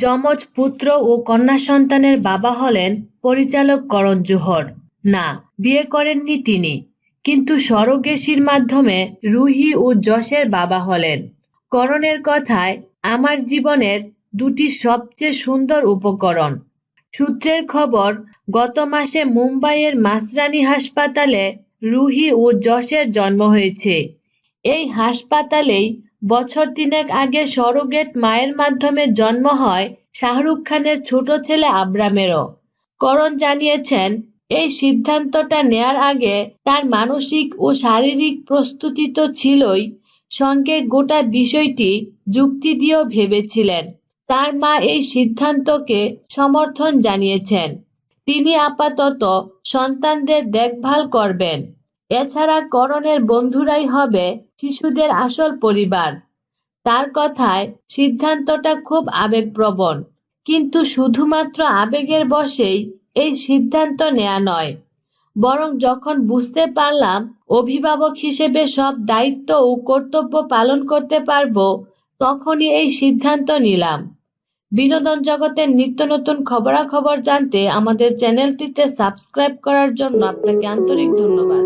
যমজ পুত্র ও কন্যা সন্তানের বাবা হলেন পরিচালক করণ জোহর। না, বিয়ে করেননি তিনি, কিন্তু সরগেসির মাধ্যমে রুহি ও যশের বাবা হলেন। করণের কথায়, আমার জীবনের দুটি সবচেয়ে সুন্দর উপকরণ। সূত্রের খবর, গত মাসে মুম্বাইয়ের মাসরানি হাসপাতালে রুহি ও যশের জন্ম হয়েছে। এই হাসপাতালেই বছর তিনেক আগে সরোগেট মায়ের মাধ্যমে জন্ম হয় শাহরুখ খানের ছোট ছেলে আব্রামেরও। করণ জানিয়েছেন, এই সিদ্ধান্তটা নেয়ার আগে তার মানসিক ও শারীরিক প্রস্তুতি তো ছিলই, সঙ্গে গোটা বিষয়টি যুক্তি দিয়েও ভেবেছিলেন। তার মা এই সিদ্ধান্তকে সমর্থন জানিয়েছেন। তিনি আপাতত সন্তানদের দেখভাল করবেন। এছাড়া করণের বন্ধুরাই হবে শিশুদের আসল পরিবার। তার কথায়, সিদ্ধান্তটা খুব আবেগপ্রবণ। কিন্তু শুধুমাত্র আবেগের বশেই এই সিদ্ধান্ত নেয়া নয়। বরং যখন বুঝতে পারলাম অভিভাবক হিসেবে সব দায়িত্ব ও কর্তব্য পালন করতে পারব, তখনই এই সিদ্ধান্ত নিলাম। বিনোদন জগতের নিত্য নতুন খবরাখবর জানতে আমাদের চ্যানেলটিতে সাবস্ক্রাইব করার জন্য আপনাকে আন্তরিক ধন্যবাদ।